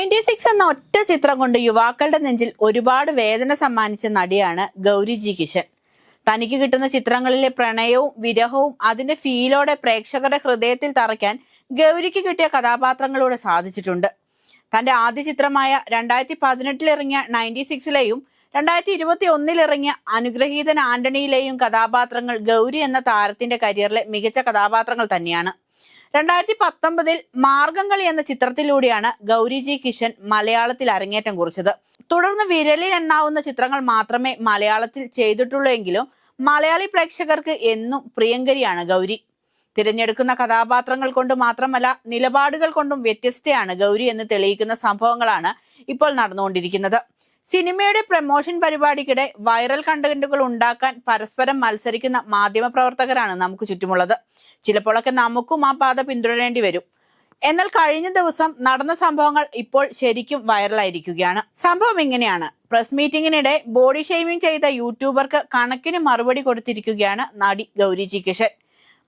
Ninety six എന്ന ഒറ്റ ചിത്രം കൊണ്ട് യുവാക്കളുടെ നെഞ്ചിൽ ഒരുപാട് വേദന സമ്മാനിച്ച നടിയാണ് ഗൗരി ജി കിഷൻ. തനിക്ക് കിട്ടുന്ന ചിത്രങ്ങളിലെ പ്രണയവും വിരഹവും അതിന്റെ ഫീലോടെ പ്രേക്ഷകരുടെ ഹൃദയത്തിൽ തറയ്ക്കാൻ ഗൗരിക്ക് കിട്ടിയ കഥാപാത്രങ്ങളോട് സാധിച്ചിട്ടുണ്ട്. തന്റെ ആദ്യ ചിത്രമായ രണ്ടായിരത്തി പതിനെട്ടിലിറങ്ങിയ നയന്റി സിക്സിലെയും രണ്ടായിരത്തി ഇരുപത്തി ഒന്നിലിറങ്ങിയ അനുഗ്രഹീതൻ ആന്റണിയിലെയും കഥാപാത്രങ്ങൾ ഗൗരി എന്ന താരത്തിന്റെ കരിയറിലെ മികച്ച കഥാപാത്രങ്ങൾ തന്നെയാണ്. രണ്ടായിരത്തി പത്തൊമ്പതിൽ മാർഗംകളി എന്ന ചിത്രത്തിലൂടെയാണ് ഗൗരിജി കിഷൻ മലയാളത്തിൽ അരങ്ങേറ്റം കുറിച്ചത്. തുടർന്ന് വിരലിൽ എണ്ണാവുന്ന ചിത്രങ്ങൾ മാത്രമേ മലയാളത്തിൽ ചെയ്തിട്ടുള്ളൂ മലയാളി പ്രേക്ഷകർക്ക് എന്നും പ്രിയങ്കരിയാണ് ഗൗരി. തിരഞ്ഞെടുക്കുന്ന കഥാപാത്രങ്ങൾ കൊണ്ട് മാത്രമല്ല നിലപാടുകൾ കൊണ്ടും വ്യത്യസ്തയാണ് ഗൗരി എന്ന് തെളിയിക്കുന്ന സംഭവങ്ങളാണ് ഇപ്പോൾ നടന്നുകൊണ്ടിരിക്കുന്നത്. സിനിമയുടെ പ്രമോഷൻ പരിപാടിക്കിടെ വൈറൽ കണ്ടന്റുകൾ ഉണ്ടാക്കാൻ പരസ്പരം മത്സരിക്കുന്ന മാധ്യമപ്രവർത്തകരാണ് നമുക്ക് ചുറ്റുമുള്ളത്. ചിലപ്പോഴൊക്കെ നമുക്കും ആ പാത പിന്തുടരേണ്ടി വരും. എന്നാൽ കഴിഞ്ഞ ദിവസം നടന്ന സംഭവങ്ങൾ ഇപ്പോൾ ശരിക്കും വൈറലായിരിക്കുകയാണ്. സംഭവം ഇങ്ങനെയാണ്. പ്രസ് മീറ്റിംഗിനിടെ ബോഡി ഷെയ്മിംഗ് ചെയ്ത യൂട്യൂബർക്ക് കണക്കിന് മറുപടി കൊടുത്തിരിക്കുകയാണ് നടി ഗൗരി ജി കിഷൻ.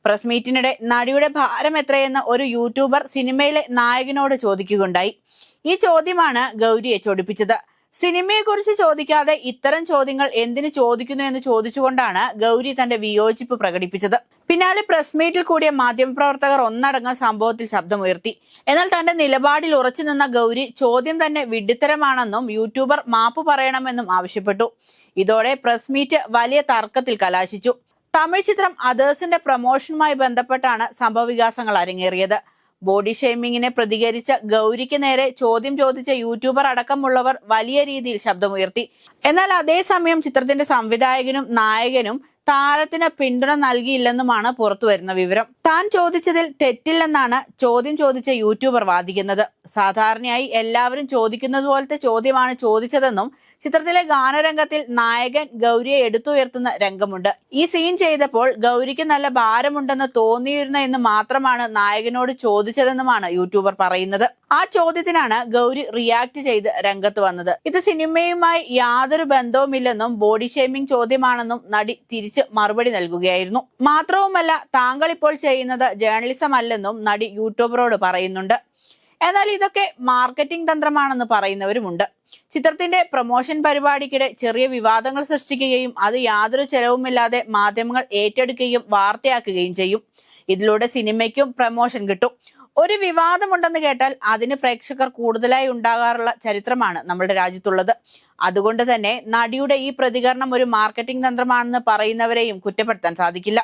പ്രസ് മീറ്റിനിടെ നടിയുടെ ഭാരം എത്രയെന്ന് ഒരു യൂട്യൂബർ സിനിമയിലെ നായകനോട് ചോദിക്കുകയുണ്ടായി. ഈ ചോദ്യമാണ് ഗൗരിയെ ചൊടിപ്പിച്ചത് സിനിമയെക്കുറിച്ച് ചോദിക്കാതെ ഇത്തരം ചോദ്യങ്ങൾ എന്തിനു ചോദിക്കുന്നു എന്ന് ചോദിച്ചുകൊണ്ടാണ് ഗൗരി തന്റെ വിയോജിപ്പ് പ്രകടിപ്പിച്ചത്. പിന്നാലെ പ്രസ് മീറ്റിൽ കൂടിയ മാധ്യമപ്രവർത്തകർ ഒന്നടങ്കം സംഭവത്തിൽ ശബ്ദമുയർത്തി. എന്നാൽ തന്റെ നിലപാടിൽ ഉറച്ചു നിന്ന ഗൗരി ചോദ്യം തന്നെ വിഡ്ഢിത്തരമാണെന്നും യൂട്യൂബർ മാപ്പ് പറയണമെന്നും ആവശ്യപ്പെട്ടു. ഇതോടെ പ്രസ് മീറ്റ് വലിയ തർക്കത്തിൽ കലാശിച്ചു. തമിഴ് ചിത്രം അതേഴ്സിന്റെ പ്രൊമോഷനുമായി ബന്ധപ്പെട്ടാണ് സംഭവവികാസങ്ങൾ അരങ്ങേറിയത്. ബോഡി ഷെയ്മിങ്ങിനെ പ്രതികരിച്ച ഗൗരിക്ക് നേരെ ചോദ്യം ചോദിച്ച യൂട്യൂബർ അടക്കമുള്ളവർ വലിയ രീതിയിൽ ശബ്ദമുയർത്തി. എന്നാൽ അതേസമയം ചിത്രത്തിന്റെ സംവിധായകനും നായകനും താരത്തിന് പിന്തുണ നൽകിയില്ലെന്നുമാണ് പുറത്തു വരുന്ന വിവരം. താൻ ചോദിച്ചതിൽ തെറ്റില്ലെന്നാണ് ചോദ്യം ചോദിച്ച യൂട്യൂബർ വാദിക്കുന്നത്. സാധാരണയായി എല്ലാവരും ചോദിക്കുന്നത് പോലത്തെ ചോദ്യമാണ് ചോദിച്ചതെന്നും ചിത്രത്തിലെ ഗാനരംഗത്തിൽ നായകൻ ഗൗരിയെ എടുത്തുയർത്തുന്ന രംഗമുണ്ട്. ഈ സീൻ ചെയ്തപ്പോൾ ഗൗരിക്ക് നല്ല ഭാരമുണ്ടെന്ന് തോന്നിയിരുന്ന എന്ന് മാത്രമാണ് നായകനോട് ചോദിച്ചതെന്നുമാണ് യൂട്യൂബർ പറയുന്നത്. ആ ചോദ്യത്തിനാണ് ഗൗരി റിയാക്ട് ചെയ്ത് രംഗത്ത് വന്നത്. ഇത് സിനിമയുമായി യാതൊരു ബന്ധവുമില്ലെന്നും ബോഡി ഷേമിംഗ് ചോദ്യമാണെന്നും നടി തിരിച്ച് മറുപടി നൽകുകയായിരുന്നു. മാത്രവുമല്ല താങ്കൾ ഇപ്പോൾ ചെയ്യുന്നത് ജേർണലിസം അല്ലെന്നും നടി യൂട്യൂബറോട് പറയുന്നുണ്ട്. എന്നാൽ ഇതൊക്കെ മാർക്കറ്റിംഗ് തന്ത്രമാണെന്ന് പറയുന്നവരുമുണ്ട്. ചിത്രത്തിന്റെ പ്രൊമോഷൻ പരിപാടിക്കിടെ ചെറിയ വിവാദങ്ങൾ സൃഷ്ടിക്കുകയും അത് യാതൊരു ചെലവുമില്ലാതെ മാധ്യമങ്ങൾ ഏറ്റെടുക്കുകയും വാർത്തയാക്കുകയും ചെയ്യും. ഇതിലൂടെ സിനിമയ്ക്കും പ്രമോഷൻ കിട്ടും. ഒരു വിവാദമുണ്ടെന്ന് കേട്ടാൽ അതിന് പ്രേക്ഷകർ കൂടുതലായി ഉണ്ടാകാറുള്ള ചരിത്രമാണ് നമ്മുടെ രാജ്യത്തുള്ളത്. അതുകൊണ്ട് തന്നെ നടിയുടെ ഈ പ്രതികരണം ഒരു മാർക്കറ്റിംഗ് തന്ത്രമാണെന്ന് പറയുന്നവരെയും കുറ്റപ്പെടുത്താൻ സാധിക്കില്ല.